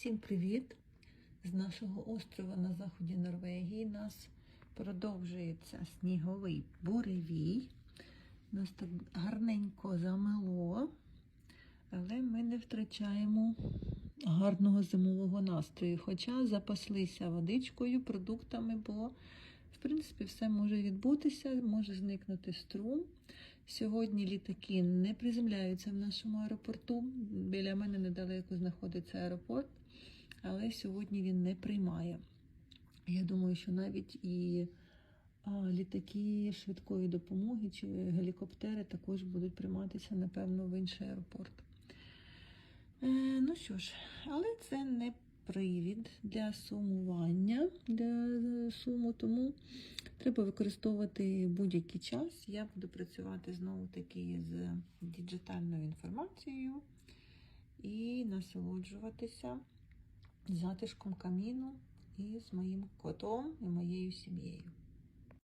Всім привіт! З нашого острова на заході Норвегії нас продовжується сніговий буревій. Нас так гарненько замело, але ми не втрачаємо гарного зимового настрою. Хоча запаслися водичкою, продуктами, бо, в принципі, все може відбутися, може зникнути струм. Сьогодні літаки не приземляються в нашому аеропорту. Біля мене недалеко знаходиться аеропорт, але сьогодні він не приймає. Я думаю, що навіть і літаки швидкої допомоги чи гелікоптери також будуть прийматися, напевно, в інший аеропорт. Е, ну що ж, але це не привід для сумування, для суму, тому треба використовувати будь-який час. Я буду працювати знову таки з діджитальною інформацією і насолоджуватися затишком каміну і з моїм котом і моєю сім'єю.